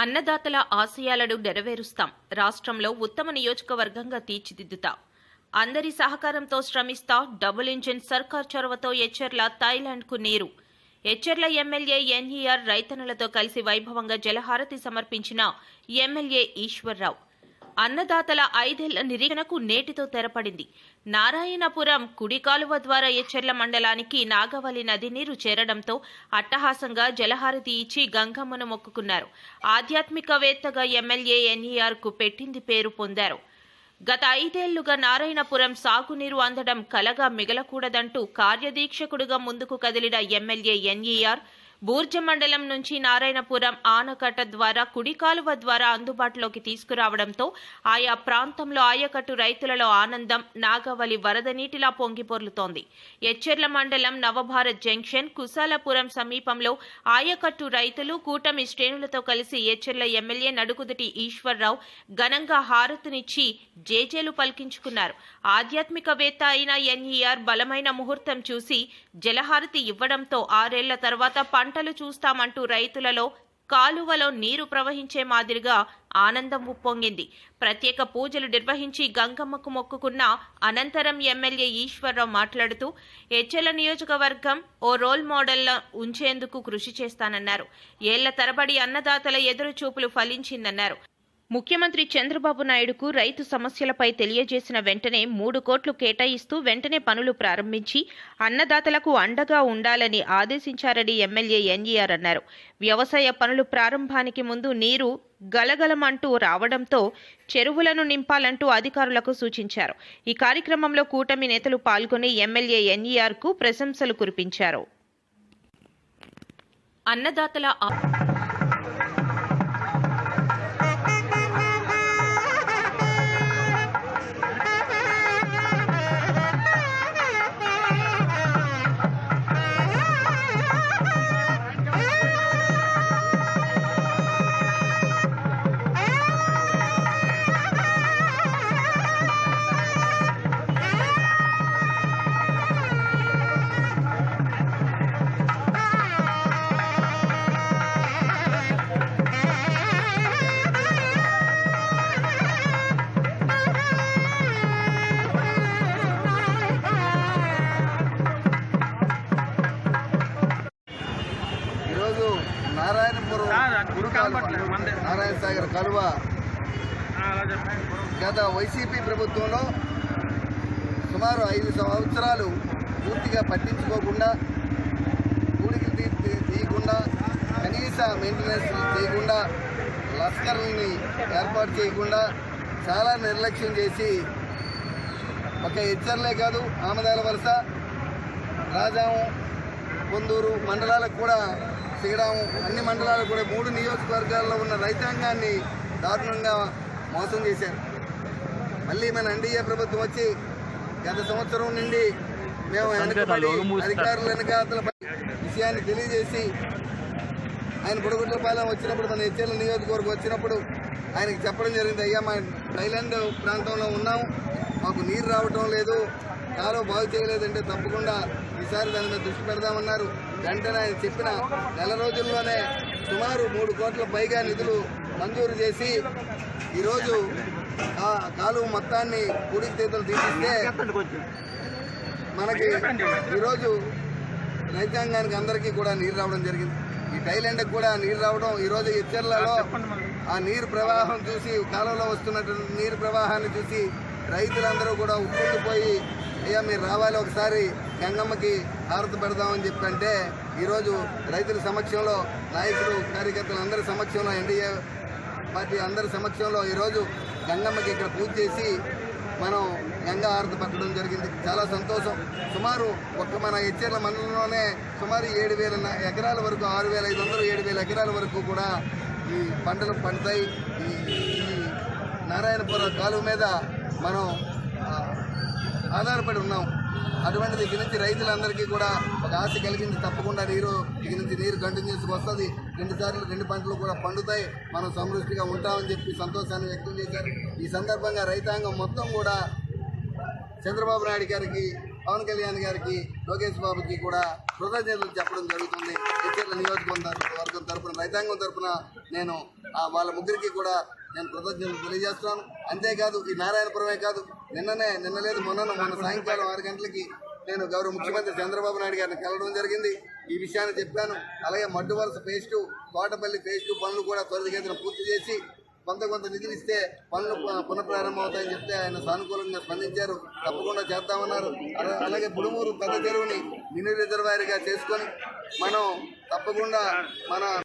అన్నదాతల ఆశయాలను నెరవేరుస్తాం. రాష్ట్రంలో ఉత్తమ నియోజకవర్గంగా తీర్చిదిద్దుతాం. అందరి సహకారంతో శ్రమిస్తా డబుల్ ఇంజిన్ సర్కార్ చొరవతో ఎచ్చెర్ల థాయిలాండ్కు నీరు. ఎచ్చెర్ల ఎమ్మెల్యే ఎన్ఈఆర్ రైతన్నలతో కలిసి వైభవంగా జలహారతి సమర్పించిన ఎమ్మెల్యే ఈశ్వర్రావు. అన్నదాతల ఐదేళ్ళ నిరీక్షణకు నేటితో తెరపడింది. నారాయణపురం కుడి కాలువ ద్వారా ఎచ్చెర్ల మండలానికి నాగవల్లి నది నీరు చేరడంతో అట్టహాసంగా జలహారతి ఇచ్చి గంగమ్మను మొక్కుకున్నారు. ఆధ్యాత్మికవేత్తగా ఎమ్మెల్యే ఎన్ఈఆర్కు పెట్టింది పేరు పొందారు. గత ఐదేళ్ళుగా నారాయణపురం సాగునీరు అందడం కలగా మిగలకూడదంటూ కార్యదీక్షకుడుగా ముందుకు కదిలిన ఎమ్మెల్యే ఎన్ఈఆర్ బూర్జ మండలం నుంచి నారాయణపురం ఆనకట్ట ద్వారా కుడి కాలువ ద్వారా అందుబాటులోకి తీసుకురావడంతో ఆయా ప్రాంతంలో ఆయకట్టు రైతులలో ఆనందం నాగవలి వరద నీటిలా పొంగిపొర్లుతోంది. ఎచ్చెర్ల మండలం నవభారత్ జంక్షన్ కుశాలపురం సమీపంలో ఆయకట్టు రైతులు కూటమి శ్రేణులతో కలిసి ఎచ్చెర్ల ఎమ్మెల్యే నడుకుదుటి ఈశ్వర్రావు ఘనంగా హారతినిచ్చి జేజేలు పలికించుకున్నారు. ఆధ్యాత్మికవేత్త అయిన ఎన్ఈఆర్ బలమైన ముహూర్తం చూసి జలహారతి ఇవ్వడంతో ఆరేళ్ళ తర్వాత పంటలు చూస్తామంటూ రైతులలో కాలువలో నీరు ప్రవహించే మాదిరిగా ఆనందం ఉప్పొంగింది. ప్రత్యేక పూజలు నిర్వహించి గంగమ్మకు మొక్కుకున్న అనంతరం ఎమ్మెల్యే ఈశ్వరరావు మాట్లాడుతూ ఎచ్చెల నియోజకవర్గం ఓ రోల్ మోడల్ ఉంచేందుకు కృషి చేస్తానన్నారు. ఏళ్ళ తరబడి అన్నదాతల ఎదురు చూపులు ఫలించిందన్నారు. ముఖ్యమంత్రి చంద్రబాబు నాయుడుకు రైతు సమస్యలపై తెలియజేసిన వెంటనే మూడు కోట్లు కేటాయిస్తూ వెంటనే పనులు ప్రారంభించి అన్నదాతలకు అండగా ఉండాలని ఆదేశించారని ఎమ్మెల్యే ఎన్ఈఆర్ అన్నారు. వ్యవసాయ పనులు ప్రారంభానికి ముందు నీరు గలగలమంటూ రావడంతో చెరువులను నింపాలంటూ అధికారులకు సూచించారు. ఈ కార్యక్రమంలో కూటమి నేతలు పాల్గొని ఎమ్మెల్యే ఎన్ఈఆర్కు ప్రశంసలు కురిపించారు. అన్నదాతల నారాయణపురం గురు కాలువ, నారాయణ సాగర్ కలువ. గత వైసీపీ ప్రభుత్వంలో సుమారు ఐదు సంవత్సరాలు పూర్తిగా పట్టించుకోకుండా కూడికి తీయకుండా కనీస మెయింటెనెన్స్ చేయకుండా లస్కర్ని ఏర్పాటు చేయకుండా చాలా నిర్లక్ష్యం చేసి ఒక హెచ్చర్లే కాదు ఆమదాల వలస రాజాము పొందూరు మండలాలకు కూడా శ్రీరాము అన్ని మండలాలకు కూడా మూడు నియోజకవర్గాల్లో ఉన్న రైతాంగాన్ని దారుణంగా మోసం చేశారు. మళ్ళీ మన ఎన్డీఏ ప్రభుత్వం వచ్చి గత సంవత్సరం నుండి మేము వెనకబడి అధికారుల వెనకాతల విషయాన్ని తెలియజేసి ఆయన బుడగుట్లపాలెం వచ్చినప్పుడు మన హెచ్ఎల్ నియోజకవర్గం వచ్చినప్పుడు ఆయనకి చెప్పడం జరిగింది అయ్యా మా థైలాండ్ ప్రాంతంలో ఉన్నాం మాకు నీరు రావటం లేదు కాలువ బాగు చేయలేదంటే తప్పకుండా ఈసారి దాని మీద దృష్టి పెడదామన్నారు. వెంటనే ఆయన చెప్పిన నెల రోజుల్లోనే సుమారు మూడు కోట్ల పైగా నిధులు మంజూరు చేసి ఈరోజు ఆ కాలువ మొత్తాన్ని పూడికి తీతలు తీపిస్తే మనకి ఈరోజు రైతాంగానికి అందరికీ కూడా నీరు రావడం జరిగింది. ఈ టైలాండ్కి కూడా నీరు రావడం ఈరోజు ఎచ్చర్లలో ఆ నీరు ప్రవాహం చూసి కాలంలో వస్తున్నటువంటి నీరు ప్రవాహాన్ని చూసి రైతులందరూ కూడా ఉప్పొంగిపోయి అయ్యా మీరు రావాలి ఒకసారి గంగమ్మకి హారతి పెడదామని చెప్పంటే ఈరోజు రైతుల సమక్షంలో నాయకులు కార్యకర్తలు అందరి సమక్షంలో ఎన్డీఏ పార్టీ అందరి సమక్షంలో ఈరోజు గంగమ్మకి ఇక్కడ పూజ చేసి మనం గంగా హారతి పట్టడం జరిగింది. చాలా సంతోషం. సుమారు ఒక్క మన హెచ్ఎర్ల మండలంలోనే సుమారు ఏడు వేల ఎకరాల వరకు ఆరు వేల ఐదు వందలు ఏడు వేల ఎకరాల వరకు కూడా ఈ పంటలు పండుతాయి. ఈ ఈ నారాయణపురం కాలువ మీద మనం ఆధారపడి ఉన్నాం. అటువంటిది ఇక నుంచి రైతులందరికీ కూడా ఒక ఆశ కలిగింది. తప్పకుండా నీరు ఇక నుంచి నీరు కంటిన్యూస్గా వస్తుంది. రెండు సార్లు రెండు పంటలు కూడా పండుతాయి. మనం సమృద్ధిగా ఉంటామని చెప్పి సంతోషాన్ని వ్యక్తం చేశారు. ఈ సందర్భంగా రైతాంగం మొత్తం కూడా చంద్రబాబు నాయుడు గారికి పవన్ కళ్యాణ్ గారికి లోకేష్ బాబుకి కూడా కృతజ్ఞతలు చెప్పడం జరుగుతుంది. ఇతరుల నియోజకవర్గం తరఫున వర్గం తరపున రైతాంగం తరఫున నేను ఆ వాళ్ళ ముగ్గురికి కూడా నేను కృతజ్ఞతలు తెలియజేస్తున్నాను. అంతేకాదు ఈ నారాయణపురమే కాదు నిన్ననే నిన్న లేదు మొన్న మొన్న సాయంకాలం ఆరు గంటలకి నేను గౌరవ ముఖ్యమంత్రి చంద్రబాబు నాయుడు గారిని కలవడం జరిగింది. ఈ విషయాన్ని చెప్పాను. అలాగే Madduvalasa phase two Kotapalli phase two పనులు కూడా త్వరితగతిన పూర్తి చేసి కొంత కొంత నిధులు ఇస్తే పనులు పునఃప్రారంభం అవుతాయని చెప్తే ఆయన సానుకూలంగా స్పందించారు. తప్పకుండా చేద్దామన్నారు. అలాగే పుడుమూరు పెద్ద చెరువుని మినీ రిజర్వాయర్గా చేసుకొని మనం తప్పకుండా మన